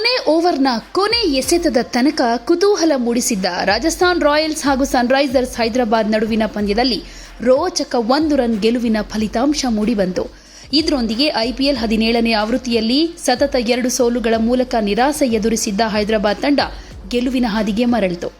ಕೊನೆ ಓವರ್ನ ಕೊನೆ ಎಸೆತದ ತನಕ ಕುತೂಹಲ ಮೂಡಿಸಿದ್ದ ರಾಜಸ್ಥಾನ್ ರಾಯಲ್ಸ್ ಹಾಗೂ ಸನ್ರೈಸರ್ಸ್ ಹೈದರಾಬಾದ್ ನಡುವಿನ ಪಂದ್ಯದಲ್ಲಿ ರೋಚಕ ಒಂದು ರನ್ ಗೆಲುವಿನ ಫಲಿತಾಂಶ ಮೂಡಿಬಂತು. ಇದರೊಂದಿಗೆ ಐಪಿಎಲ್ ಹದಿನೇಳನೇ ಆವೃತ್ತಿಯಲ್ಲಿ ಸತತ ಎರಡು ಸೋಲುಗಳ ಮೂಲಕ ನಿರಾಸೆ ಎದುರಿಸಿದ್ದ ಹೈದರಾಬಾದ್ ತಂಡ ಗೆಲುವಿನ ಹಾದಿಗೆ ಮರಳಿತು.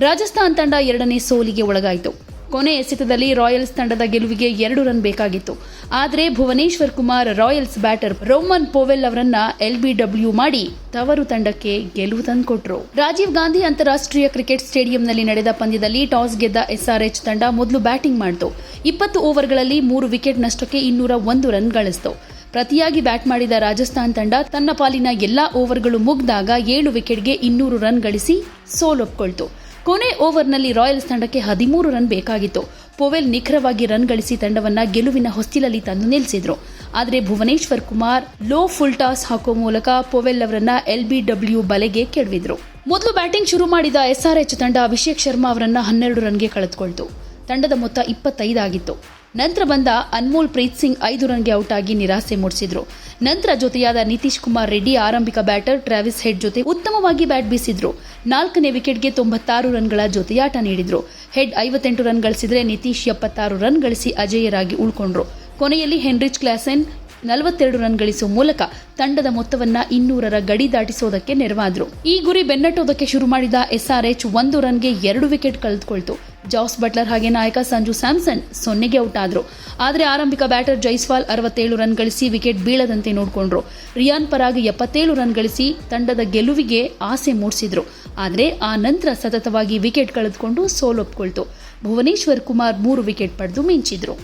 ರಾಜಸ್ಥಾನ್ ತಂಡ ಎರಡನೇ ಸೋಲಿಗೆ ಒಳಗಾಯಿತು. ಕೊನೆ ಎಸೆತದಲ್ಲಿ ರಾಯಲ್ಸ್ ತಂಡದ ಗೆಲುವಿಗೆ ಎರಡು ರನ್ ಬೇಕಾಗಿತ್ತು. ಆದರೆ Bhuvneshwar Kumar Royals batter Rovman Powell ಅವರನ್ನ ಎಲ್ಬಿಡಬ್ಲ್ಯೂ ಮಾಡಿ ತವರು ತಂಡಕ್ಕೆ ಗೆಲುವು ತಂದುಕೊಟ್ರು. ರಾಜೀವ್ ಗಾಂಧಿ ಅಂತಾರಾಷ್ಟ್ರೀಯ ಕ್ರಿಕೆಟ್ ಸ್ಟೇಡಿಯಂನಲ್ಲಿ ನಡೆದ ಪಂದ್ಯದಲ್ಲಿ ಟಾಸ್ ಗೆದ್ದ ಎಸ್ಆರ್ಎಚ್ ತಂಡ ಮೊದಲು ಬ್ಯಾಟಿಂಗ್ ಮಾಡಿತು. ಇಪ್ಪತ್ತು ಓವರ್ಗಳಲ್ಲಿ ಮೂರು ವಿಕೆಟ್ ನಷ್ಟಕ್ಕೆ ಇನ್ನೂರ ಒಂದು ರನ್ ಗಳಿಸಿತು. ಪ್ರತಿಯಾಗಿ ಬ್ಯಾಟ್ ಮಾಡಿದ ರಾಜಸ್ಥಾನ್ ತಂಡ ತನ್ನ ಪಾಲಿನ ಎಲ್ಲಾ ಓವರ್ಗಳು ಮುಗ್ದಾಗ ಏಳು ವಿಕೆಟ್ಗೆ ಇನ್ನೂರು ರನ್ ಗಳಿಸಿ ಸೋಲೊಪ್ಕೊಳ್ತು. ಕೊನೆ ಓವರ್ನಲ್ಲಿ ರಾಯಲ್ಸ್ ತಂಡಕ್ಕೆ ಹದಿಮೂರು ರನ್ ಬೇಕಾಗಿತ್ತು. ಪೋವೆಲ್ ನಿಖರವಾಗಿ ರನ್ ಗಳಿಸಿ ತಂಡವನ್ನ ಗೆಲುವಿನ ಹೊಸ್ತಿಲಲ್ಲಿ ತಂದು ನಿಲ್ಲಿಸಿದ್ರು ಆದರೆ Bhuvneshwar Kumar low full toss ಹಾಕೋ ಮೂಲಕ ಪೋವೆಲ್ ಅವರನ್ನ ಎಲ್ಬಿಡಬ್ಲ್ಯೂ ಬಲೆಗೆ ಕೆಡವಿದ್ರು. ಮೊದಲು ಬ್ಯಾಟಿಂಗ್ ಶುರು ಮಾಡಿದ ಎಸ್ಆರ್ಎಚ್ ತಂಡ ಅಭಿಷೇಕ್ ಶರ್ಮಾ ಅವರನ್ನ ಹನ್ನೆರಡು ರನ್ಗೆ ಕಳೆದುಕೊಳ್ತು. ತಂಡದ ಮೊತ್ತ ಇಪ್ಪತ್ತೈದಾಗಿತ್ತು ನಂತರ ಬಂದ ಅನ್ಮೋಲ್ ಪ್ರೀತ್ ಸಿಂಗ್ ಐದು ರನ್ಗೆ ಔಟ್ ಆಗಿ ನಿರಾಸೆ ಮೂಡಿಸಿದ್ರು. ನಂತರ ಜೊತೆಯಾದ ನಿತೀಶ್ ಕುಮಾರ್ ರೆಡ್ಡಿ ಆರಂಭಿಕ ಬ್ಯಾಟರ್ ಟ್ರಾವಿಸ್ ಹೆಡ್ ಜೊತೆ ಉತ್ತಮವಾಗಿ ಬ್ಯಾಟ್ ಬೀಸಿದ್ರು. ನಾಲ್ಕನೇ ವಿಕೆಟ್ಗೆ ತೊಂಬತ್ತಾರು ರನ್ಗಳ ಜೊತೆಯಾಟ ನೀಡಿದ್ರು. ಹೆಡ್ ಐವತ್ತೆಂಟು ರನ್ ಗಳಿಸಿದ್ರೆ ನಿತೀಶ್ ಎಪ್ಪತ್ತಾರು ರನ್ ಗಳಿಸಿ ಅಜೇಯರಾಗಿ ಉಳ್ಕೊಂಡ್ರು. ಕೊನೆಯಲ್ಲಿ ಹೆನ್ರಿಚ್ ಕ್ಲಾಸೆನ್ ನಲವತ್ತೆರಡು ರನ್ ಗಳಿಸುವ ಮೂಲಕ ತಂಡದ ಮೊತ್ತವನ್ನ ಇನ್ನೂರರ ಗಡಿ ದಾಟಿಸೋದಕ್ಕೆ ನೆರವಾದ್ರು. ಈ ಗುರಿ ಬೆನ್ನಟ್ಟೋದಕ್ಕೆ ಶುರು ಮಾಡಿದ ಎಸ್ಆರ್ಎಚ್ ಒಂದು ರನ್ಗೆ ಎರಡು ವಿಕೆಟ್ ಕಳೆದುಕೊಳ್ತು. ಜಾಸ್ ಬಟ್ಲರ್ ಹಾಗೆ ನಾಯಕ ಸಂಜು ಸ್ಯಾಮ್ಸನ್ ಸೊನ್ನೆಗೆ ಔಟ್ ಆದ್ರು. ಆದರೆ ಆರಂಭಿಕ ಬ್ಯಾಟರ್ ಜೈಸ್ವಾಲ್ ಅರವತ್ತೇಳು ರನ್ ಗಳಿಸಿ ವಿಕೆಟ್ ಬೀಳದಂತೆ ನೋಡಿಕೊಂಡ್ರು. ರಿಯಾನ್ ಪರಾಗ್ ಎಪ್ಪತ್ತೇಳು ರನ್ ಗಳಿಸಿ ತಂಡದ ಗೆಲುವಿಗೆ ಆಸೆ ಮೂಡಿಸಿದ್ರು. ಆದರೆ ಆ ನಂತರ ಸತತವಾಗಿ ವಿಕೆಟ್ ಕಳೆದುಕೊಂಡು ಸೋಲೊಪ್ಪಿಕೊಳ್ತು ಭುವನೇಶ್ವರ್ ಕುಮಾರ್ ಮೂರು ವಿಕೆಟ್ ಪಡೆದು ಮಿಂಚಿದ್ರು.